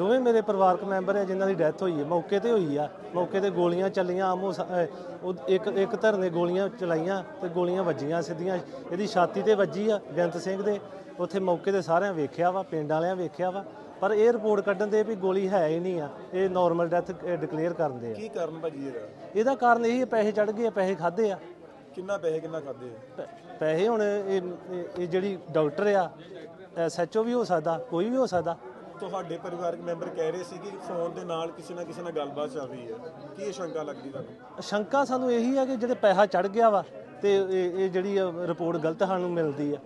ਦੋਵੇਂ ਮੇਰੇ ਪਰਿਵਾਰਕ ਮੈਂਬਰ ਆ ਜਿਨ੍ਹਾਂ ਦੀ ਡੈਥ ਹੋਈ ਹੈ ਮੌਕੇ ਤੇ ਹੋਈ ਆ ਮੌਕੇ ਤੇ ਗੋਲੀਆਂ ਚੱਲੀਆਂ ਆਮੋ ਸਾ- ਅਹ ਉਹ ਇੱਕ ਇੱਕ ਧਰ ਨੇ ਗੋਲੀਆਂ ਚਲਾਈਆਂ ਤੇ ਗੋਲੀਆਂ ਵੱਜੀਆਂ ਸਿੱਧੀਆਂ ਇਹਦੀ ਛਾਤੀ ਤੇ ਵੱਜੀ ਆ ਬੇਅੰਤ ਸਿੰਘ ਦੇ ਉੱਥੇ ਮੌਕੇ ਤੇ ਸਾਰਿਆਂ ਵੇਖਿਆ ਵਾ ਪਿੰਡ ਵਾਲਿਆਂ ਵੇਖਿਆ ਵਾ ਪਰ ਇਹ ਰਿਪੋਰਟ ਕੱਢਣ ਦੇ ਵੀ ਗੋਲੀ ਹੈ ਹੀ ਨਹੀਂ ਆ ਇਹ ਨਾਰਮਲ ਡੈਥ ਡਿਕਲੇਅਰ ਕਰਦੇ ਆ। ਕੀ ਕਾਰਨ ਭਾਜੀ ਇਹਦਾ? ਇਹਦਾ ਕਾਰਨ ਇਹ ਪੈਸੇ ਚੜ ਗਏ ਆ ਪੈਸੇ ਖਾਦੇ ਆ। ਕਿੰਨਾ ਪੈਸੇ ਕਿੰਨਾ ਖਾਦੇ ਪੈ- ਪੈਸੇ ਹੁਣ ਇਹ ਇਹ- ਇਹ ਜਿਹੜੀ ਡਾਕਟਰ ਆ ਐਸਐਚਓ ਵੀ ਹੋ ਸਕਦਾ ਕੋਈ ਵੀ ਹੋ ਸਕਦਾ ਤੁਹਾਡੇ ਪਰਿਵਾਰਕ ਮੈਂਬਰ ਕਹਿ ਰਹੇ ਸੀ ਕਿ ਫੋਨ ਦੇ ਨਾਲ ਕਿਸੇ ਨਾ ਕਿਸੇ ਨਾਲ ਗੱਲਬਾਤ ਚੱਲ ਰਹੀ ਹੈ। ਕੀ ਇਹ ਸ਼ੰਕਾ ਲੱਗਦੀ ਤੁਹਾਨੂੰ? ਸ਼ੰਕਾ ਸਾਨੂੰ ਇਹੀ ਆ ਕਿ ਜਿਹੜੇ ਪੈਸਾ ਚੜ ਗਿਆ ਵਾ ਤੇ ਇਹ ਜਿਹੜੀ ਰਿਪੋਰਟ ਗਲਤ ਸਾਨੂੰ ਮਿਲਦੀ ਆ।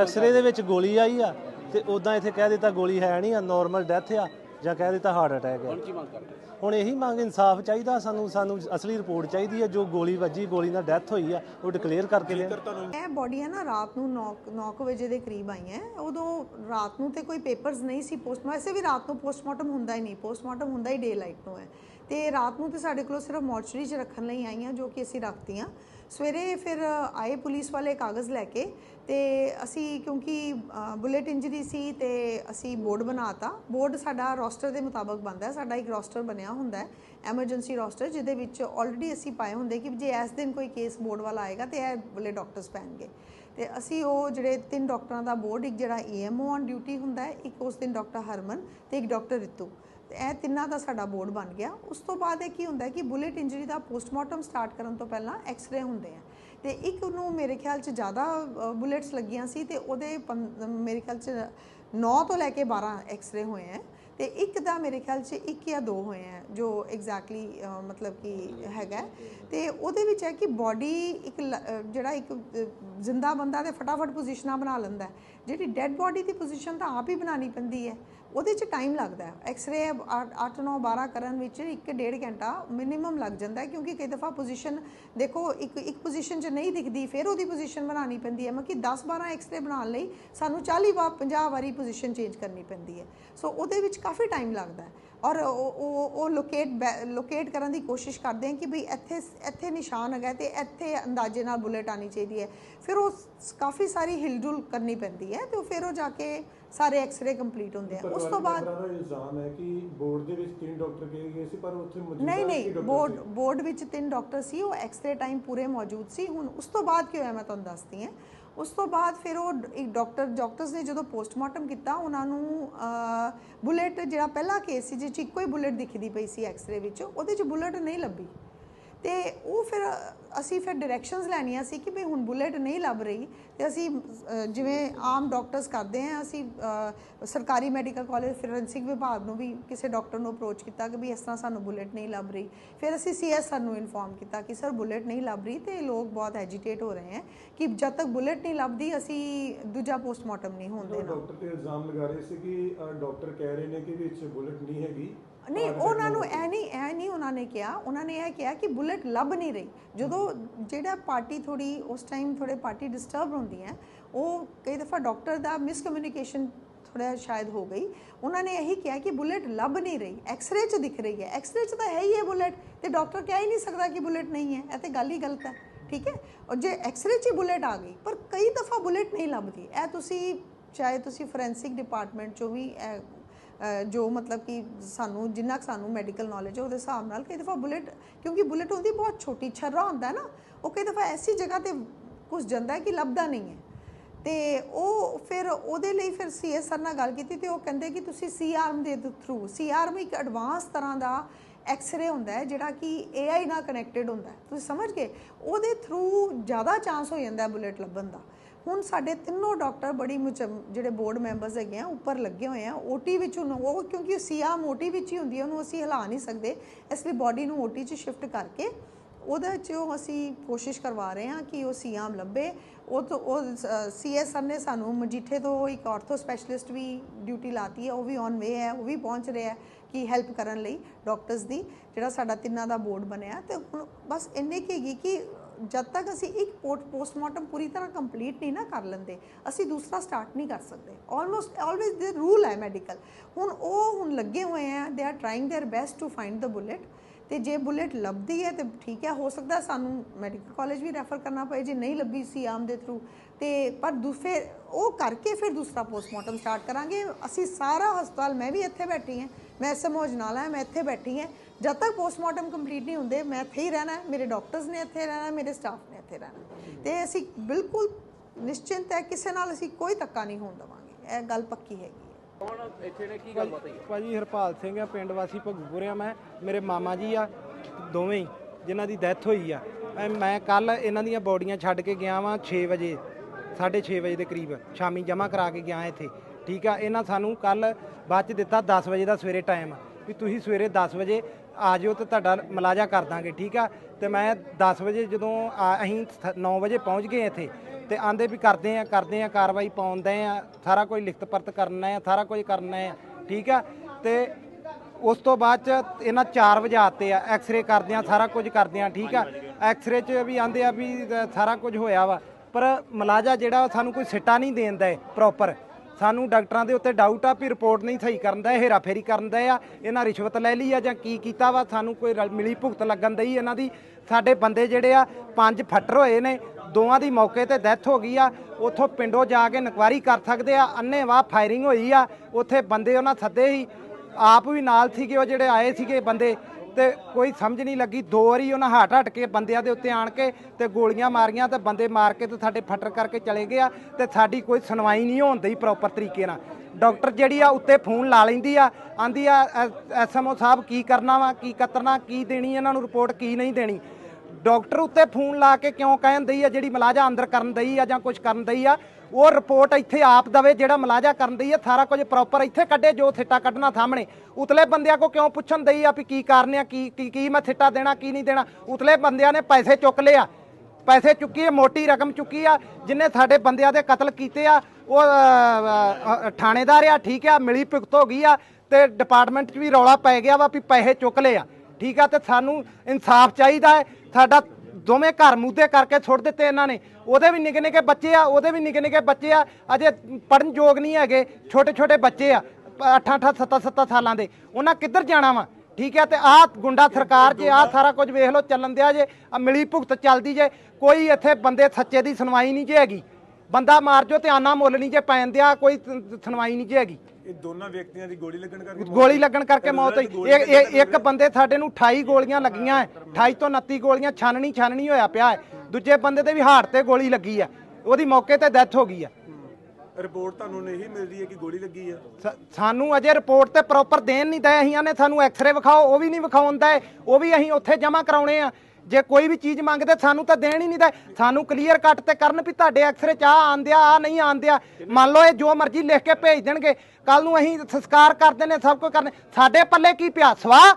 ਐਕਸਰੇ ਦੇ ਵਿੱਚ ਗੋਲੀ ਆਈ ਆ ਤੇ ਉਦਾਂ ਇੱਥੇ ਕਹਿ ਦਿੱਤਾ ਗੋਲੀ ਹੈ ਨਹੀਂ ਆ ਨਾਰਮਲ ਡੈਥ ਆ। ਜਾਂ ਕਹਿ ਦਿੱਤਾ ਹਾਰਟ ਅਟੈਕ ਆ ਹੁਣ ਇਹੀ ਮੰਗ ਇਨਸਾਫ ਚਾਹੀਦਾ ਸਾਨੂੰ ਸਾਨੂੰ ਅਸਲੀ ਰਿਪੋਰਟ ਚਾਹੀਦੀ ਹੈ ਜੋ ਗੋਲੀ ਵੱਜੀ ਗੋਲੀ ਨਾਲ ਡੈਥ ਹੋਈ ਆ ਉਹ ਡਿਕਲੇਅਰ ਕਰਕੇ ਦੇਣ ਇਹ ਬੋਡੀ ਹੈ ਨਾ ਰਾਤ ਨੂੰ 9 9 ਵਜੇ ਦੇ ਕਰੀਬ ਆਈ ਹੈ। ਉਦੋਂ ਰਾਤ ਨੂੰ ਤੇ ਕੋਈ ਪੇਪਰਸ ਨਹੀਂ ਸੀ ਪੋਸਟ ਵੈਸੇ ਵੀ ਰਾਤ ਨੂੰ ਪੋਸਟਮਾਰਟਮ ਹੁੰਦਾ ਹੀ ਨਹੀਂ ਪੋਸਟਮਾਰਟਮ ਹੁੰਦਾ ਹੀ ਡੇ ਲਾਈਟ ਨੂੰ ਹੈ। ਤੇ ਰਾਤ ਨੂੰ ਤੇ ਸਾਡੇ ਕੋਲ ਸਿਰਫ ਮੋਰਚਰੀ 'ਚ ਰੱਖਣ ਲਈ ਆਈਆਂ ਜੋ ਕਿ ਅਸੀਂ ਰੱਖਤੀਆਂ। ਸਵੇਰੇ ਫਿਰ ਆਏ ਪੁਲਿਸ ਵਾਲੇ ਕਾਗਜ਼ ਲੈ ਕੇ ਤੇ ਅਸੀਂ ਕਿਉਂਕਿ ਬੁਲੇਟ ਇੰਜਰੀ ਸੀ ਤੇ ਅਸੀਂ ਬੋਰਡ ਬਣਾਤਾ। ਬੋਰਡ ਸਾਡਾ ਰੋਸਟਰ ਦੇ ਮੁਤਾਬਕ ਬਣਦਾ ਹੈ। ਸਾਡਾ ਇੱਕ ਰੋਸਟਰ ਬਣਿਆ ਹੁੰਦਾ ਹੈ, ਐਮਰਜੈਂਸੀ ਰੋਸਟਰ, ਜਿਹਦੇ ਵਿੱਚ ਆਲਰੇਡੀ ਅਸੀਂ ਪਾਏ ਹੁੰਦੇ ਕਿ ਜੇ ਇਸ ਦਿਨ ਕੋਈ ਕੇਸ ਬੋਰਡ ਵਾਲਾ ਆਏਗਾ ਤੇ ਇਹ ਵਾਲੇ ਡਾਕਟਰਸ ਪੈਣਗੇ। ਤੇ ਅਸੀਂ ਉਹ ਜਿਹੜੇ ਤਿੰਨ ਡਾਕਟਰਾਂ ਦਾ ਬੋਰਡ, ਇੱਕ ਜਿਹੜਾ ਈਐਮਓ ਔਨ ਡਿਊਟੀ ਹੁੰਦਾ ਹੈ, ਇੱਕ ਉਸ ਦਿਨ ਡਾਕਟਰ ਹਰਮਨ ਤੇ ਇੱਕ ਡਾਕਟਰ ਰਿਤੂ। ਤੇ ਇਹ ਤਿੰਨਾਂ ਦਾ ਸਾਡਾ ਬੋਰਡ ਬਣ ਗਿਆ। ਉਸ ਤੋਂ ਬਾਅਦ ਇਹ ਕੀ ਹੁੰਦਾ ਕਿ ਬੁਲੇਟ ਇੰਜਰੀ ਦਾ ਪੋਸਟਮਾਰਟਮ ਸਟਾਰਟ ਕਰਨ ਤੋਂ ਪਹਿਲਾਂ ਐਕਸ-ਰੇ ਹੁੰਦੇ ਆ। ਤੇ ਇੱਕ ਨੂੰ ਮੇਰੇ ਖਿਆਲ 'ਚ ਜ਼ਿਆਦਾ ਬੁਲੇਟਸ ਲੱਗੀਆਂ ਸੀ ਤੇ ਉਹਦੇ ਪੰ- ਮੇਰੇ ਖਿਆਲ 'ਚ 9 ਤੋਂ ਲੈ ਕੇ 12 ਐਕਸ-ਰੇ ਹੋਏ ਆ। ਤੇ ਇੱਕ ਦਾ ਮੇਰੇ ਖਿਆਲ 'ਚ ਇੱਕ ਜਾਂ ਦੋ ਹੋਏ ਆ, ਜੋ ਐਗਜ਼ੈਕਟਲੀ ਮਤਲਬ ਕਿ ਹੈਗਾ। ਹੈ। ਤੇ ਉਹਦੇ ਵਿੱਚ ਹੈ ਕਿ ਬਾਡੀ ਇੱਕ ਲ- ਜਿਹੜਾ ਇੱਕ ਜ਼ਿੰਦਾ ਬੰਦਾ ਤੇ ਫਟਾਫਟ ਪੋਜੀਸ਼ਨਾਂ ਬਣਾ ਲੈਂਦਾ। ਜਿਹੜੀ ਡੈੱਡ ਬਾਡੀ ਦੀ ਪੋਜੀਸ਼ਨ ਤਾਂ ਆਪ ਹੀ ਬਣਾਉਣੀ ਪੈਂਦੀ ਹੈ। ਉਹਦੇ 'ਚ ਟਾਈਮ ਲੱਗਦਾ ਹੈ। ਐਕਸ-ਰੇ 8 9 12 ਕਰਨ ਵਿੱਚ 1.5 ਘੰਟਾ ਮਿਨੀਮਮ ਲੱਗ ਜਾਂਦਾ ਹੈ ਕਿਉਂਕਿ ਕਈ ਦਫਾ ਪੋਜੀਸ਼ਨ ਦੇਖੋ, ਇੱਕ ਇੱਕ ਪੋਜੀਸ਼ਨ 'ਚ ਨਹੀਂ ਦਿਖਦੀ, ਫਿਰ ਉਹਦੀ ਪੋਜੀਸ਼ਨ ਬਣਾਉਣੀ ਪੈਂਦੀ ਹੈ। ਮਤਲਬ ਕਿ 10 12 ਐਕਸ-ਰੇ ਬਣਾਉਣ ਲਈ ਸਾਨੂੰ 40 ਵਾਰ 50 ਵਾਰੀ ਪੋਜੀਸ਼ਨ ਚੇਂਜ ਕਰਨੀ ਪੈਂਦੀ ਹੈ। ਸੋ ਉਹਦੇ ਵਿੱਚ ਕਾਫੀ ਟਾਈਮ ਲੱਗਦਾ ਹੈ। ਔਰ ਉਹ ਉਹ ਲੋਕੇਟ ਲੋਕੇਟ ਕਰਨ ਦੀ ਕੋਸ਼ਿਸ਼ ਕਰਦੇ ਹਾਂ ਕਿ ਭਈ ਇੱਥੇ ਇੱਥੇ ਨਿਸ਼ਾਨ ਹੈਗਾ ਤੇ ਇੱਥੇ ਅੰਦਾਜ਼ੇ ਨਾਲ ਬੁਲੇਟ ਆਣੀ ਚਾਹੀਦੀ ਹੈ। ਫਿਰ ਉਹ ਕਾਫੀ ਸਾਰੀ ਹਿਲਜੁਲ ਕਰਨੀ ਪੈਂਦੀ ਹੈ ਤੇ ਫਿਰ ਉਹ ਜਾ ਕੇ ਸਾਰੇ ਐਕਸ-ਰੇ ਕੰਪਲੀਟ ਹੁੰਦੇ ਆ। ਉਸ ਤੋਂ ਬਾਅਦ ਇਲਜ਼ਾਮ ਹੈ ਕਿ ਬੋਰਡ ਦੇ ਵਿੱਚ ਤਿੰਨ ਡਾਕਟਰ ਕਹੇ ਗਏ ਸੀ ਪਰ ਉੱਥੇ ਮੌਜੂਦਾ ਨਹੀਂ ਨਹੀਂ ਬੋਰਡ। ਬੋਰਡ ਵਿੱਚ ਤਿੰਨ ਡਾਕਟਰ ਸੀ ਉਹ ਐਕਸ-ਰੇ ਟਾਈਮ ਪੂਰੇ ਮੌਜੂਦ ਸੀ। ਹੁਣ ਉਸ ਤੋਂ ਬਾਅਦ ਕੀ ਹੋਇਆ ਮੈਂ ਤੁਹਾਨੂੰ ਦੱਸਦੀ ਹਾਂ। ਉਸ ਤੋਂ ਬਾਅਦ ਫਿਰ ਉਹ ਇੱਕ ਡਾਕਟਰ ਡਾਕਟਰਸ ਨੇ ਜਦੋਂ ਪੋਸਟਮਾਰਟਮ ਕੀਤਾ, ਉਹਨਾਂ ਨੂੰ ਬੁਲੇਟ ਜਿਹੜਾ ਪਹਿਲਾ ਕੇਸ ਸੀ, ਜਿਹ 'ਚ ਇੱਕੋ ਹੀ ਬੁਲੇਟ ਦਿਖਦੀ ਪਈ ਸੀ ਐਕਸ-ਰੇ ਵਿੱਚ, ਉਹਦੇ 'ਚ ਬੁਲੇਟ ਨਹੀਂ ਲੱਭੀ। ਤੇ ਉਹ ਫਿਰ ਅਸੀਂ ਫਿਰ ਡਾਇਰੈਕਸ਼ਨਸ ਲੈਣੀਆਂ ਸੀ ਕਿ ਭਈ ਹੁਣ ਬੁਲੇਟ ਨਹੀਂ ਲੱਭ ਰਹੀ ਤੇ ਅਸੀਂ ਜਿਵੇਂ ਆਮ ਡਾਕਟਰਸ ਕਰਦੇ ਆ ਅਸੀਂ ਸਰਕਾਰੀ ਮੈਡੀਕਲ ਕਾਲਜ ਫੋਰੈਂਸਿਕ ਵਿਭਾਗ ਨੂੰ ਵੀ ਕਿਸੇ ਡਾਕਟਰ ਨੂੰ ਅਪਰੋਚ ਕੀਤਾ ਕਿ ਵੀ ਇਸ ਤਰ੍ਹਾਂ ਸਾਨੂੰ ਬੁਲੇਟ ਨਹੀਂ ਲੱਭ ਰਹੀ। ਫਿਰ ਅਸੀਂ ਸੀਐਸਆਰ ਨੂੰ ਇਨਫੋਰਮ ਕੀਤਾ ਕਿ ਸਰ ਬੁਲੇਟ ਨਹੀਂ ਲੱਭ ਰਹੀ ਤੇ ਲੋਕ ਬਹੁਤ ਐਜੀਟੇਟ ਹੋ ਰਹੇ ਹੈ ਕਿ ਜਦ ਤੱਕ ਬੁਲੇਟ ਨਹੀਂ ਲੱਭਦੀ ਅਸੀਂ ਦੂਜਾ ਪੋਸਟਮਾਰਟਮ ਨਹੀਂ ਹੋਣ ਦੇਣਾ। ਡਾਕਟਰ ਤੇ ਇਲਜ਼ਾਮ ਲਗਾ ਰਹੇ ਸੀ ਕਿ ਡਾਕਟਰ ਕਹਿ ਰਹੇ ਨੇ ਕਿ ਵਿੱਚ ਬੁਲਟ ਨਹੀਂ ਹੈਗੀ ਨਹੀਂ ਉਹਨਾਂ ਨੂੰ ਇਹ ਨਹੀਂ ਇਹ ਨਹੀਂ ਉਹਨਾਂ ਨੇ ਕਿਹਾ। ਉਹਨਾਂ ਨੇ ਇਹ ਕਿਹਾ ਕਿ ਬੁਲਟ ਲੱਭ ਨਹੀਂ ਰਹੀ। ਜਦੋਂ ਜਿਹੜਾ ਪਾਰਟੀ ਥੋੜੀ ਉਸ ਟਾਈਮ ਥੋੜੇ ਪਾਰਟੀ ਡਿਸਟਰਬ ਹੁੰਦੀ ਹੈ ਉਹ ਕਈ ਦਫਾ ਡਾਕਟਰ ਦਾ ਮਿਸਕਮਿਊਨੀਕੇਸ਼ਨ ਥੋੜਾ ਸ਼ਾਇਦ ਹੋ ਗਈ। ਉਹਨਾਂ ਨੇ ਇਹੀ ਕਿਹਾ ਕਿ ਬੁਲਟ ਲੱਭ ਨਹੀਂ ਰਹੀ। ਐਕਸ-ਰੇ 'ਚ ਦਿਖ ਰਹੀ ਹੈ। ਐਕਸ-ਰੇ 'ਚ ਤਾਂ ਹੈ ਹੀ ਹੈ ਬੁਲਟ। ਤੇ ਡਾਕਟਰ ਕਹਿ ਹੀ ਨਹੀਂ ਸਕਦਾ ਕਿ ਬੁਲਟ ਨਹੀਂ ਹੈ। ਇਹ ਤੇ ਗੱਲ ਹੀ ਗਲਤ ਹੈ। ਠੀਕ ਹੈ? ਔਰ ਜੇ ਐਕਸ-ਰੇ 'ਚ ਬੁਲਟ ਆ ਗਈ ਪਰ ਕਈ ਦਫਾ ਬੁਲਟ ਨਹੀਂ ਲੱਭਦੀ। ਇਹ ਤੁਸੀਂ ਚਾਹੇ ਤੁਸੀਂ ਫੋਰੈਂਸਿਕ ਡਿਪਾਰਟਮੈਂਟ 'ਚੋਂ ਵੀ ਇਹ ਜੋ ਮਤਲਬ ਕਿ ਸਾਨੂੰ ਜਿੰਨਾ ਕੁ ਸਾਨੂੰ ਮੈਡੀਕਲ ਨੌਲੇਜ ਹੈ, ਉਹਦੇ ਹਿਸਾਬ ਨਾਲ ਕਈ ਦਫਾ ਬੁਲੇਟ ਕਿਉਂਕਿ ਬੁਲੇਟ ਹੁੰਦੀ ਬਹੁਤ ਛੋਟੀ, ਛਰਰਾ ਹੁੰਦਾ ਹੈ ਨਾ, ਉਹ ਕਈ ਦਫਾ ਐਸੀ ਜਗ੍ਹਾ ਤੇ ਕੁਝ ਜਾਂਦਾ ਹੈ ਕਿ ਲੱਭਦਾ ਨਹੀਂ ਹੈ। ਤੇ ਉਹ ਫਿਰ ਉਹਦੇ ਲਈ ਫਿਰ ਸੀਐਸ ਸਰ ਨਾਲ ਗੱਲ ਕੀਤੀ ਤੇ ਉਹ ਕਹਿੰਦੇ ਕਿ ਤੁਸੀਂ ਸੀ ਆਰਮ ਦੇ ਥਰੂ ਸੀ ਆਰਮ ਇੱਕ ਐਡਵਾਂਸ ਤਰ੍ਹਾਂ ਦਾ ਐਕਸ-ਰੇ ਹੁੰਦਾ ਹੈ, ਜਿਹੜਾ ਕਿ AI ਨਾਲ ਕਨੈਕਟਡ ਹੁੰਦਾ ਤੁਸੀਂ ਸਮਝ ਗਏ? ਉਹਦੇ ਥਰੂ ਜ਼ਿਆਦਾ ਚਾਂਸ ਹੋ ਜਾਂਦਾ ਬੁਲੇਟ ਲੱਭਣ ਦਾ। ਹੁਣ ਸਾਡੇ ਤਿੰਨੋਂ ਡਾਕਟਰ ਬੜੀ ਮੁਚਮ- ਜਿਹੜੇ ਬੋਰਡ ਮੈਂਬਰਸ ਹੈਗੇ ਆ, ਉੱਪਰ ਲੱਗੇ ਹੋਏ ਆ ਓਟੀ ਵਿੱਚ ਉਹਨੂੰ, ਉਹ ਕਿਉਂਕਿ ਸੀਆ ਮੋਟੀ ਵਿੱਚ ਹੀ ਹੁੰਦੀ ਹੈ ਉਹਨੂੰ ਅਸੀਂ ਹਿਲਾ ਨਹੀਂ ਸਕਦੇ, ਇਸ ਲਈ ਬਾਡੀ ਨੂੰ ਓਟੀ 'ਚ ਸ਼ਿਫਟ ਕਰਕੇ ਉਹਦੇ 'ਚ ਉਹ ਅਸੀਂ ਕੋਸ਼ਿਸ਼ ਕਰਵਾ ਰਹੇ ਹਾਂ ਕਿ ਉਹ ਸੀਆਮ ਲੱਭੇ। ਉਹ ਤੋਂ, ਉਹ ਸੀਐਸਆਰ ਨੇ ਸਾਨੂੰ ਮਜੀਠੇ ਤੋਂ ਇੱਕ ਆਰਥੋ ਸਪੈਸ਼ਲਿਸਟ ਵੀ ਡਿਊਟੀ ਲਾਤੀ ਹੈ ਉਹ ਵੀ ਔਨ ਵੇ ਹੈ, ਉਹ ਵੀ ਪਹੁੰਚ ਰਿਹਾ ਹੈ ਕਿ ਹੈਲਪ ਕਰਨ ਲਈ ਡਾਕਟਰਸ ਦੀ, ਜਿਹੜਾ ਸਾਡਾ ਤਿੰਨਾਂ ਦਾ ਬੋਰਡ ਬਣਿਆ ਤੇ ਹੁਣ ਬਸ ਇੰਨੇ ਕੀ ਹੈਗੀ ਕਿ ਜਦ ਤੱਕ ਅਸੀਂ ਇੱਕ ਪੋਸਟ ਪੋਸਟਮਾਰਟਮ ਪੂਰੀ ਤਰ੍ਹਾਂ ਕੰਪਲੀਟ ਨਹੀਂ ਨਾ ਕਰ ਲੈਂਦੇ ਅਸੀਂ ਦੂਸਰਾ ਸਟਾਰਟ ਨਹੀਂ ਕਰ ਸਕਦੇ ਆਲਮੋਸਟ ਆਲਵੇਜ਼ ਦੇ ਰੂਲ ਹੈ ਮੈਡੀਕਲ ਹੁਣ ਉਹ ਹੁਣ ਲੱਗੇ ਹੋਏ ਆ they are trying their best to find the bullet ਤੇ ਜੇ ਬੁਲੇਟ ਲੱਭਦੀ ਹੈ ਤੇ ਠੀਕ ਹੈ ਹੋ ਸਕਦਾ ਸਾਨੂੰ ਮੈਡੀਕਲ ਕਾਲਜ ਵੀ ਰੈਫਰ ਕਰਨਾ ਪਏ ਜੇ ਨਹੀਂ ਲੱਭੀ ਸੀ ਆਮ ਦੇ ਥਰੂ ਤੇ ਪਰ ਦੂਸਰੇ ਉਹ ਕਰਕੇ ਫਿਰ ਦੂਸਰਾ ਪੋਸਟਮਾਰਟਮ ਸਟਾਰਟ ਕਰਾਂਗੇ ਅਸੀਂ ਸਾਰਾ ਹਸਪਤਾਲ ਮੈਂ ਵੀ ਇੱਥੇ ਬੈਠੀ ਹਾਂ ਮੈਂ ਐਸਐਮਓ ਜਨਾਲਾ ਮੈਂ ਇੱਥੇ ਬੈਠੀ ਹਾਂ ਜਦ ਤੱਕ ਪੋਸਟਮਾਰਟਮ ਕੰਪਲੀਟ ਨਹੀਂ ਹੁੰਦੇ ਮੈਂ ਇੱਥੇ ਹੀ ਰਹਿਣਾ ਮੇਰੇ ਡਾਕਟਰਸ ਨੇ ਇੱਥੇ ਰਹਿਣਾ ਮੇਰੇ ਸਟਾਫ ਨੇ ਇੱਥੇ ਰਹਿਣਾ ਤੇ ਅਸੀਂ ਬਿਲਕੁਲ ਨਿਸ਼ਚਿੰਤ ਹੈ ਕਿਸੇ ਨਾਲ ਅਸੀਂ ਕੋਈ ਧੱਕਾ ਨਹੀਂ ਹੋਣ ਦੇਵਾਂਗੇ। ਇਹ ਗੱਲ ਪੱਕੀ ਹੈਗੀ ਹੈ। ਕੌਣ ਇੱਥੇ ਨੇ ਕੀ ਗੱਲਬਾਤ ਹੋਈ? ਭਾਜੀ ਹਰਪਾਲ ਸਿੰਘ ਆ ਪਿੰਡ ਵਾਸੀ ਭਗੂਪੁਰਿਆ ਮੈਂ ਮੇਰੇ ਮਾਮਾ ਜੀ ਆ ਦੋਵੇਂ ਹੀ ਜਿਨ੍ਹਾਂ ਦੀ ਡੈਥ ਹੋਈ ਆ। ਮੈਂ ਕੱਲ ਇਹਨਾਂ ਦੀਆਂ ਬੋਡੀਆਂ ਛੱਡ ਕੇ ਗਿਆ ਵਾਂ 6 ਵਜੇ 6:30 ਵਜੇ ਦੇ ਕਰੀਬ ਸ਼ਾਮੀ ਜਮ੍ਹਾਂ ਕਰਾ ਕੇ ਗਿਆ ਇੱਥੇ। ਠੀਕ ਆ ਇਹਨਾਂ ਸਾਨੂੰ ਕੱਲ ਬਾਅਦ ਚ ਦਿੱਤਾ 10 ਵਜੇ ਦਾ ਸਵੇਰੇ ਟਾਈਮ ਵੀ ਤੁਸੀਂ ਸਵੇਰੇ 10 ਵਜੇ ਆ ਜਿਓ ਤੇ ਤੁਹਾਡਾ ਮਲਾਜਾ ਕਰ ਦਾਂਗੇ ਠੀਕ ਆ? ਤੇ ਮੈਂ 10 ਵਜੇ ਜਦੋਂ ਆ- ਅਸੀਂ 9 ਵਜੇ ਪਹੁੰਚ ਗਏ ਇੱਥੇ ਤੇ ਆਂਦੇ ਵੀ ਕਰਦੇ ਆ ਕਰਦੇ ਆ ਕਾਰਵਾਈ ਪਾਉਂਦੇ ਆ ਸਾਰਾ ਕੁਝ ਲਿਖਤ ਪਰਤ ਕਰਨਾ ਆ ਸਾਰਾ ਕੁਝ ਕਰਨਾ ਆ ਠੀਕ ਆ? ਤੇ ਉਸ ਤੋਂ ਬਾਅਦ ਚ ਇਹਨਾਂ 4 ਵਜੇ ਆਤੇ ਆ ਐਕਸ-ਰੇ ਕਰਦੇ ਆ ਸਾਰਾ ਕੁਝ ਕਰਦੇ ਆ ਠੀਕ ਆ? ਐਕਸ-ਰੇ ਚ ਵੀ ਆਂਦੇ ਆ ਵੀ ਅ, ਸਾਰਾ ਕੁਝ ਹੋਇਆ ਵਾ ਪਰ ਮਲਾਜਾ ਜਿਹੜਾ ਉਹ ਸਾਨੂੰ ਕੋਈ ਸਿੱਟਾ ਨਹੀਂ ਦੇਂਦਾ ਹੈ ਪ੍ਰੋਪਰ ਸਾਨੂੰ ਡਾਕਟਰਾਂ ਦੇ ਉੱਤੇ ਡਾਊਟ ਆ ਵੀ ਰਿਪੋਰਟ ਨਹੀਂ ਸਹੀ ਕਰਨ ਦਾ ਹੇਰਾ ਫੇਰੀ ਕਰਨ ਦਾ ਆ। ਇਹਨਾਂ ਰਿਸ਼ਵਤ ਲੈ ਲਈ ਆ ਜਾਂ ਕੀ ਕੀਤਾ ਵਾ, ਸਾਨੂੰ ਕੋਈ ਰਲ- ਮਿਲੀ ਭੁਗਤ ਲੱਗਣ ਦਈ ਇਹਨਾਂ ਦੀ। ਸਾਡੇ ਬੰਦੇ ਜਿਹੜੇ ਆ, ਪੰਜ ਫੱਟਰ ਹੋਏ ਨੇ, ਦੋਵਾਂ ਦੀ ਮੌਕੇ ਤੇ ਡੈਥ ਹੋ ਗਈ ਆ। ਉੱਥੋਂ ਪਿੰਡੋਂ ਜਾ ਕੇ ਇਨਕੁਆਇਰੀ ਕਰ ਸਕਦੇ ਆ ਅੰਨੇਵਾਹ ਫਾਇਰਿੰਗ ਹੋਈ ਆ। ਉੱਥੇ ਬੰਦੇ ਉਹਨਾਂ ਸੱਦੇ ਸੀ। ਆਪ ਵੀ ਨਾਲ ਸੀਗੇ ਉਹ ਜਿਹੜੇ ਆਏ ਸੀਗੇ ਬੰਦੇ। ਤੇ ਕੋਈ ਸਮਝ ਨਹੀਂ ਲੱਗੀ। ਦੋ ਵਾਰੀ ਉਹਨਾਂ ਹਟ ਹਟ ਕੇ ਬੰਦਿਆਂ ਦੇ ਉੱਤੇ ਆਣ ਕੇ ਤੇ ਗੋਲੀਆਂ ਮਾਰੀਆਂ ਤੇ ਬੰਦੇ ਮਾਰ ਕੇ ਤੇ ਸਾਡੇ ਫੱਟਰ ਕਰਕੇ ਚਲੇ ਗਏ ਆ ਤੇ ਸਾਡੀ ਕੋਈ ਸੁਣਵਾਈ ਨਹੀਂ ਹੁੰਦੀ ਪ੍ਰੋਪਰ ਤਰੀਕੇ ਨਾਲ। ਡਾਕਟਰ ਜਿਹੜੀ ਆ ਉੱਤੇ ਫੋਨ ਲਾ ਲੈਂਦੀ ਆ, ਆਂਦੀ ਆ ਐਸਐਮਓ ਸਾਹਿਬ ਕੀ ਕਰਨਾ ਵਾ, ਕੀ ਕਤਰਨਾ ਕੀ ਦੇਣੀ, ਇਹਨਾਂ ਨੂੰ ਰਿਪੋਰਟ ਕੀ ਨਹੀਂ ਦੇਣੀ। ਡਾਕਟਰ ਉੱਤੇ ਫੋਨ ਲਾ ਕੇ ਕਿਉਂ ਕਹਿਣ ਦਈ ਆ, ਜਿਹੜੀ ਮਲਾਜਾ ਅੰਦਰ ਕਰਨ ਦਈ ਆ ਜਾਂ ਕੁਝ ਕਰਨ ਦਈ ਆ ਉਹ ਰਿਪੋਰਟ ਇੱਥੇ ਆਪ ਦਵੇ ਜਿਹੜਾ ਮਲਾਜਾ ਕਰਨ ਦਈ ਆ ਸਾਰਾ ਕੁਝ ਪ੍ਰੋਪਰ ਇੱਥੇ ਕੱਢੇ ਜੋ ਥਿੱਟਾ ਕੱਢਣਾ ਸਾਹਮਣੇ। ਉਤਲੇ ਬੰਦਿਆਂ ਕੋ ਕਿਉਂ ਪੁੱਛਣ ਦਈ ਆ ਵੀ ਕੀ ਕਾਰਨ ਆ ਕੀ ਕੀ ਕੀ ਮੈਂ ਥਿੱਟਾ ਦੇਣਾ ਕੀ ਨਹੀਂ ਦੇਣਾ? ਉਤਲੇ ਬੰਦਿਆਂ ਨੇ ਪੈਸੇ ਚੁੱਕ ਲਏ ਆ। ਪੈਸੇ ਚੁੱਕੀ ਆ ਮੋਟੀ ਰਕਮ ਚੁੱਕੀ ਆ ਜਿਨੇ ਸਾਡੇ ਬੰਦਿਆਂ ਦੇ ਕਤਲ ਕੀਤੇ ਆ ਉਹ ਅ, ਅ, ਥਾਣੇਦਾਰ ਆ ਠੀਕ ਆ ਮਿਲੀ ਭੁਗਤ ਹੋ ਗਈ ਆ ਤੇ ਡਿਪਾਰਟਮੈਂਟ 'ਚ ਵੀ ਰੌਲਾ ਪੈ ਗਿਆ ਵਾ ਵੀ ਪੈਸੇ ਚੁੱਕ ਲਏ ਆ। ਠੀਕ ਆ ਤੇ ਸਾਨੂੰ ਇਨਸਾਫ ਚਾਹੀਦਾ ਹੈ। ਸਾਡਾ ਦੋਵੇਂ ਘਰ ਮੁੱਦੇ ਕਰਕੇ ਛੁੱਟ ਦਿੱਤੇ ਇਹਨਾਂ ਨੇ। ਉਹਦੇ ਵੀ ਨਿੱਕੇ ਨਿੱਕੇ ਬੱਚੇ ਆ, ਉਹਦੇ ਵੀ ਨਿੱਕੇ ਨਿੱਕੇ ਬੱਚੇ ਆ। ਅਜੇ ਪੜਨ ਯੋਗ ਨਹੀਂ ਹੈਗੇ, ਛੋਟੇ ਛੋਟੇ ਬੱਚੇ ਆ 8 8 7 7 ਸਾਲਾਂ ਦੇ। ਉਹਨਾਂ ਕਿੱਧਰ ਜਾਣਾ ਵਾ? ਠੀਕ ਹੈ ਤੇ ਆਹ ਗੁੰਡਾ ਸਰਕਾਰ ਜੇ ਆਹ ਸਾਰਾ ਕੁਝ ਵੇਖ ਲਓ, ਚੱਲਣ ਦਿਆ ਜੇ, ਆਹ ਮਿਲੀ ਭੁਗਤ ਚੱਲਦੀ ਜੇ, ਕੋਈ ਇੱਥੇ ਬੰਦੇ ਸੱਚੇ ਦੀ ਸੁਣਵਾਈ ਨਹੀਂ ਜੇ ਹੈਗੀ। ਬੰਦਾ ਮਾਰ ਜੋ ਤੇ ਆਨਾ ਮੁੱਲ ਨਹੀਂ ਜੇ ਪੈਣ ਦਿਆ, ਕੋਈ ਸੁਣਵਾਈ ਨਹੀਂ ਜੇ ਹੈਗੀ। ਇਹ ਦੋਨਾਂ ਵਿਅਕਤੀਆਂ ਦੀ ਗੋਲੀ ਲੱਗਣ ਕਰਕੇ ਗੋਲੀ ਲੱਗਣ ਕਰਕੇ ਮੌਤ ਹੋਈ। ਇਹ ਇਹ- ਇੱਕ ਬੰਦੇ ਸਾਡੇ ਨੂੰ 28 ਗੋਲੀਆਂ ਲੱਗੀਆਂ ਹੈ 28 ਤੋਂ 29 ਗੋਲੀਆਂ ਛਾਨਣੀ ਛਾਨਣੀ ਹੋਇਆ ਪਿਆ ਹੈ ਦੂਜੇ ਬੰਦੇ ਤੇ ਵੀ ਹਾਰਟ ਤੇ ਗੋਲੀ ਲੱਗੀ ਆ ਉਹਦੀ ਮੌਕੇ ਤੇ ਡੈਥ ਹੋ ਗਈ ਆ ਰਿਪੋਰਟ ਤੁਹਾਨੂੰ ਨਹੀਂ ਮਿਲ ਰਹੀ ਹੈ ਕਿ ਗੋਲੀ ਲੱਗੀ ਸ- ਸਾਨੂੰ ਅਜੇ ਰਿਪੋਰਟ ਤੇ ਪ੍ਰੋਪਰ ਦੇਣ ਨਹੀਂ ਦਏ। ਅਸੀਂ ਨੇ ਸਾਨੂੰ ਐਕਸ-ਰੇ ਵਿਖਾਓ ਉਹ ਵੀ ਨਹੀਂ ਵਿਖਾਉਂਦਾ ਉਹ ਵੀ ਅਸੀਂ ਉੱਥੇ ਜਮ੍ਹਾਂ ਕਰਾਉਣੇ ਆ। ਜੇ ਕੋਈ ਵੀ ਚੀਜ਼ ਮੰਗਦੇ, ਸਾਨੂੰ ਤਾਂ ਦੇਣ ਹੀ ਨਹੀਂ ਦਏ ਸਾਨੂੰ ਕਲੀਅਰ ਕੱਟ ਤੇ ਕਰਨ ਵੀ ਤੁਹਾਡੇ ਐਕਸ-ਰੇ ਚ ਆ ਆਂਦਿਆ ਆ ਨਹੀਂ ਆਂਦਿਆ ਮੰਨ ਲਓ ਇਹ ਜੋ ਮਰਜ਼ੀ ਲਿਖ ਕੇ ਭੇਜ ਦੇਣਗੇ। ਕੱਲ ਨੂੰ ਅਸੀਂ ਸੰਸਕਾਰ ਕਰਦੇ ਨੇ, ਸਭ ਕੁਝ ਕਰਨੇ ਸਾਡੇ ਪੱਲੇ ਕੀ ਪਿਆ? ਸਵਾਹ?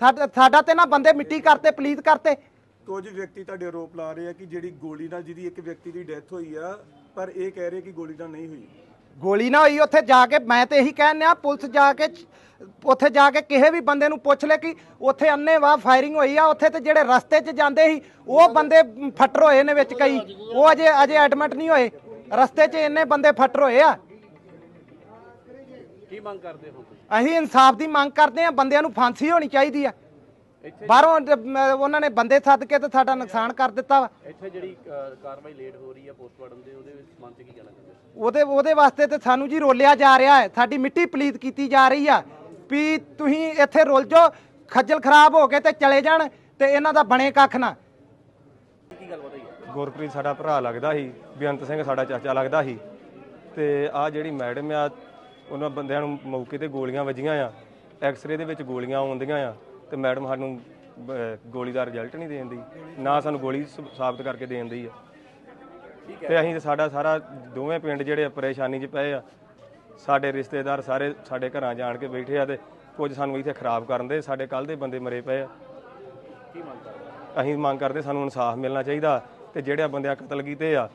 ਸਾਡਾ ਸਾਡਾ ਤੇ ਨਾ ਬੰਦੇ ਮਿੱਟੀ ਕਰਤੇ ਪਲੀਤ ਕਰਤੇ। ਕੁਝ ਵਿਅਕਤੀ ਤੁਹਾਡੇ ਆਰੋਪ ਲਾ ਰਹੇ ਆ ਕਿ ਜਿਹੜੀ ਗੋਲੀ ਨਾਲ ਜਿਹਦੀ ਇੱਕ ਵਿਅਕਤੀ ਦੀ ਡੈਥ ਹੋਈ ਆ, ਪਰ ਇਹ ਕਹਿ ਰਹੇ ਕਿ ਗੋਲੀ ਨਾਲ ਨਹੀਂ ਹੋਈ। ਗੋਲੀ ਨਾ ਹੋਈ ਉੱਥੇ ਜਾ ਕੇ ਮੈਂ ਤੇ ਇਹੀ ਕਹਿਣ ਆ ਪੁਲਿਸ ਜਾ ਕੇ ਉੱਥੇ ਜਾ ਕੇ ਕਿਸੇ ਵੀ ਬੰਦੇ ਨੂੰ ਪੁੱਛ ਲੈ ਕਿ ਉੱਥੇ ਅੰਨੇਵਾਹ ਫਾਇਰਿੰਗ ਹੋਈ ਆ ਉੱਥੇ ਤੇ ਜਿਹੜੇ ਰਸਤੇ 'ਚ ਜਾਂਦੇ ਸੀ ਉਹ ਬੰਦੇ ਫੱਟਰ ਹੋਏ ਨੇ ਵਿੱਚ ਕਈ ਉਹ ਅਜੇ ਅਜੇ ਐਡਮਿਟ ਨਹੀਂ ਹੋਏ। ਰਸਤੇ 'ਚ ਇੰਨੇ ਬੰਦੇ ਫੱਟਰ ਹੋਏ ਆ। ਕੀ ਮੰਗ ਕਰਦੇ ਹੋ ਅਸੀਂ ਇਨਸਾਫ ਦੀ ਮੰਗ ਕਰਦੇ ਆ ਬੰਦਿਆਂ ਨੂੰ ਫਾਂਸੀ ਹੋਣੀ ਚਾਹੀਦੀ ਆ। ਬਾਹਰੋਂ ਮ- ਉਹਨਾਂ ਨੇ ਬੰਦੇ ਸੱਦ ਕੇ ਤੇ ਸਾਡਾ ਨੁਕਸਾਨ ਕਰ ਦਿੱਤਾ ਵਾ। ਇੱਥੇ ਜਿਹੜੀ ਅ, ਕਾਰਵਾਈ ਲੇਟ ਹੋ ਰਹੀ ਹੈ ਪੋਸਟਮਾਰਟਮ ਦੇ ਉਹਦੇ ਵਿੱਚ ਸੰਬੰਧ 'ਚ ਕੀ ਕਹਿਣਾ ਚਾਹੁੰਦੇ ਹੋ? ਉਹਦੇ ਉਹਦੇ ਵਾਸਤੇ ਤੇ ਸਾਨੂੰ ਜੀ ਰੋਲਿਆ ਜਾ ਰਿਹਾ ਹੈ। ਸਾਡੀ ਮਿੱਟੀ ਪਲੀਤ ਕੀਤੀ ਜਾ ਰਹੀ ਆ ਵੀ ਤੁਸੀਂ ਇੱਥੇ ਰੁੱਲ ਜਾਓ ਖੱਜਲ ਖਰਾਬ ਹੋ ਕੇ ਤੇ ਚਲੇ ਜਾਣ ਤੇ ਇਹਨਾਂ ਦਾ ਬਣੇ ਕੱਖ ਨਾ। ਗੁਰਪ੍ਰੀਤ ਸਾਡਾ ਭਰਾ ਲੱਗਦਾ ਸੀ ਬੇਅੰਤ ਸਿੰਘ ਸਾਡਾ ਚਾਚਾ ਲੱਗਦਾ ਸੀ। ਤੇ ਆ ਜਿਹੜੀ ਮੈਡਮ ਆ ਉਹਨਾਂ ਬੰਦਿਆਂ ਨੂੰ ਮੌਕੇ ਤੇ ਗੋਲੀਆਂ ਵੱਜੀਆਂ ਆ ਐਕਸ-ਰੇ ਦੇ ਵਿੱਚ ਗੋਲੀਆਂ ਆਉਂਦੀਆਂ ਆ। ਤੇ ਮੈਡਮ ਸਾਨੂੰ ਅਹ, ਗੋਲੀ ਦਾ ਰਿਜ਼ਲਟ ਨਹੀਂ ਦੇਣ ਦੀ ਨਾ ਸਾਨੂੰ ਗੋਲੀ ਸ- ਸਾਬਤ ਕਰਕੇ ਦੇਣ ਦੀ ਆ। ਤੇ ਅਸੀਂ ਤੇ ਸਾਡਾ ਸਾਰਾ ਦੋਵੇਂ ਪਿੰਡ ਜਿਹੜੇ ਆ ਪਰੇਸ਼ਾਨੀ 'ਚ ਪਏ ਆ। ਸਾਡੇ ਰਿਸ਼ਤੇਦਾਰ ਸਾਰੇ ਸਾਡੇ ਘਰਾਂ ਜਾਣ ਕੇ ਬੈਠੇ ਆ ਤੇ ਕੁਝ ਸਾਨੂੰ ਇੱਥੇ ਖਰਾਬ ਕਰਨ ਦੇ ਸਾਡੇ ਕੱਲ ਦੇ ਬੰਦੇ ਮਰੇ ਪਏ ਆ। ਕੀ ਮੰਗ ਕਰਦੇ? ਅਸੀਂ ਮੰਗ ਕਰਦੇ ਸਾਨੂੰ ਇਨਸਾਫ ਮਿਲਣਾ ਚਾਹੀਦਾ ਤੇ ਜਿਹੜੇ ਬੰਦਿਆਂ ਕਤਲ ਕੀਤੇ ਆ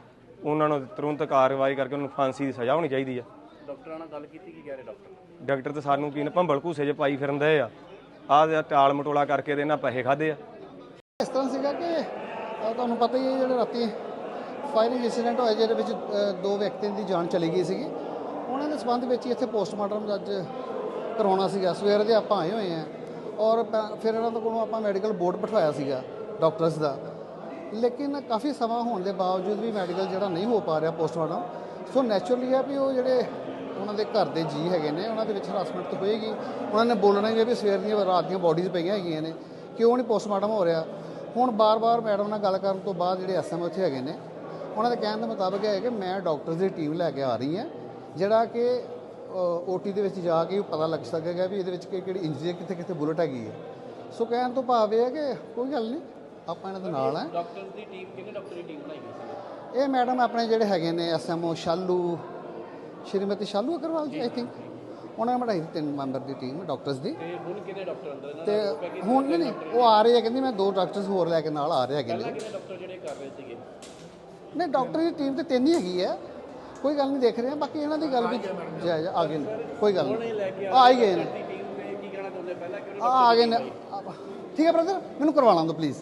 ਉਹਨਾਂ ਨੂੰ ਤੁਰੰਤ ਕਾਰਵਾਈ ਕਰਕੇ ਉਹਨਾਂ ਨੂੰ ਫਾਂਸੀ ਦੀ ਸਜ਼ਾ ਹੋਣੀ ਚਾਹੀਦੀ ਆ। ਡਾਕਟਰਾਂ ਨਾਲ ਗੱਲ ਕੀਤੀ ਕੀ ਕਹਿ ਰਹੇ ਡਾਕਟਰ? ਡਾਕਟਰ ਤੇ ਸਾਨੂੰ ਕੀ ਨਾ ਭੰਬਲ ਘੂਸੇ 'ਚ ਪਾਈ ਫਿਰਦੇ ਆ। ਆਹ ਟਾਲ ਮਟੋਲਾ ਕਰਕੇ ਦੇ ਇਹਨਾਂ ਪੈਸੇ ਖਾਦੇ ਆ। ਇਸ ਤਰ੍ਹਾਂ ਸੀਗਾ ਕਿ ਅਹ ਤੁਹਾਨੂੰ ਪਤਾ ਹੀ ਹੈ ਜਿਹੜੇ ਰਾਤੀ ਫਾਇਰਿੰਗ ਇਨਸੀਡੈਂਟ ਹੋਇਆ ਜਿਹਦੇ ਵਿੱਚ ਅਹ, ਦੋ ਵਿਅਕਤੀਆਂ ਦੀ ਜਾਨ ਚਲੀ ਗਈ ਸੀਗੀ। ਉਹਨਾਂ ਦੇ ਸਬੰਧ ਵਿੱਚ ਹੀ ਇੱਥੇ ਪੋਸਟਮਾਰਟਮ ਅੱਜ ਕਰਾਉਣਾ ਸੀਗਾ। ਸਵੇਰ ਦੇ ਆਪਾਂ ਆਏ ਹੋਏ ਆ ਔਰ ਪ- ਫਿਰ ਇਹਨਾਂ ਤੋਂ ਕੋਲੋਂ ਆਪਾਂ ਮੈਡੀਕਲ ਬੋਰਡ ਬਿਠਵਾਇਆ ਸੀਗਾ ਡਾਕਟਰਸ ਦਾ। ਲੇਕਿਨ ਕਾਫੀ ਸਮਾਂ ਹੋਣ ਦੇ ਬਾਵਜੂਦ ਵੀ ਮੈਡੀਕਲ ਜਿਹੜਾ ਨਹੀਂ ਹੋ ਪਾ ਰਿਹਾ ਪੋਸਟਮਾਰਟਮ ਸੋ ਨੈਚੁਰਲੀ ਹੈ ਵੀ ਉਹ ਜਿਹੜੇ ਉਹਨਾਂ ਦੇ ਘਰ ਦੇ ਜੀ ਹੈਗੇ ਨੇ ਉਹਨਾਂ ਦੇ ਵਿੱਚ ਹਰਾਸਮੈਂਟ ਤਾਂ ਹੋਏਗੀ। ਉਹਨਾਂ ਨੇ ਬੋਲਣਾ ਹੀ ਹੈ ਵੀ ਸਵੇਰ ਦੀਆਂ ਰਾਤ ਦੀਆਂ ਬੋਡੀਜ਼ ਪਈਆਂ ਹੈਗੀਆਂ ਨੇ। ਕਿਉਂ ਨਹੀਂ ਪੋਸਟਮਾਰਟਮ ਹੋ ਰਿਹਾ? ਹੁਣ ਬਾਰ-ਬਾਰ ਮੈਡਮ ਨਾਲ ਗੱਲ ਕਰਨ ਤੋਂ ਬਾਅਦ ਜਿਹੜੇ ਐਸਐਮ ਉੱਥੇ ਹੈਗੇ ਨੇ ਉਹਨਾਂ ਦੇ ਕਹਿਣ ਦੇ ਮੁਤਾਬਕ ਹੈ ਕਿ ਮੈਂ ਡਾਕਟਰਸ ਦੀ ਟੀਮ ਲੈ ਕੇ ਆ ਰਹੀ ਹਾਂ ਜਿਹੜਾ ਕਿ ਓਟੀ ਦੇ ਵਿੱਚ ਜਾ ਕੇ ਪਤਾ ਲੱਗ ਸਕੇਗਾ ਵੀ ਇਹਦੇ ਵਿੱਚ ਕਿ- ਕਿਹੜੀ ਇੰਜਰੀ ਹੈ ਕਿੱਥੇ ਕਿੱਥੇ ਬੁਲਟ ਹੈਗੀ ਹੈ। ਸੋ ਕਹਿਣ ਤੋਂ ਭਾਵ ਇਹ ਹੈ ਕਿ ਕੋਈ ਗੱਲ ਨਹੀਂ ਆਪਾਂ ਇਹਨਾਂ ਦੇ ਨਾਲ ਹੈ। ਡਾਕਟਰ ਦੀ ਟੀਮ ਕਿਹਨੇ ਡਾਕਟਰ ਦੀ ਟੀਮ ਬਣਾਈ ਸੀ? ਇਹ ਮੈਡਮ ਆਪਣੇ ਜਿਹੜੇ ਹੈਗੇ ਨੇ SMO Shalu Shrimati Shalu Agarwal ji I think ਉਹਨਾਂ ਨੇ ਬਣਾਈ ਸੀ ਤਿੰਨ ਮੈਂਬਰ ਦੀ ਟੀਮ ਡਾਕਟਰਸ ਦੀ। ਤੇ ਹੁਣ ਕਿਹਨੇ ਡਾਕਟਰ ਅੰਦਰ ਇਹਨਾਂ ਤੇ ਹੁਣ ਨਹੀਂ ਨਹੀਂ ਉਹ ਆ ਰਹੇ ਆ ਕਹਿੰਦੀ ਮੈਂ ਦੋ ਡਾਕਟਰਸ ਹੋਰ ਲੈ ਕੇ ਨਾਲ ਆ ਰਹੇ ਹੈਗੇ ਨੇ ਡਾਕਟਰ ਜਿਹੜੇ ਕਰ ਰਹੇ ਸੀਗੇ? ਨਹੀਂ ਡਾਕਟਰ ਦੀ ਟੀਮ ਤੇ ਤਿੰਨ ਹੀ ਹੈਗੀ ਹੈ ਕੋਈ ਗੱਲ ਨਹੀਂ ਦੇਖ ਰਹੇ ਆ ਬਾਕੀ ਇਹਨਾਂ ਦੀ ਗੱਲ ਵੀ ਜਾਇਜ਼ ਆ ਗਏ ਨੇ ਕੋਈ ਗੱਲ ਨਹੀਂ। ਆ ਹੀ ਗਏ ਨੇ। ਆ ਗਏ ਨੇ ਠੀਕ ਹੈ ਬ੍ਰਦਰ ਮੈਨੂੰ ਕਰਵਾ ਲਾਂ ਦੋ ਪਲੀਜ਼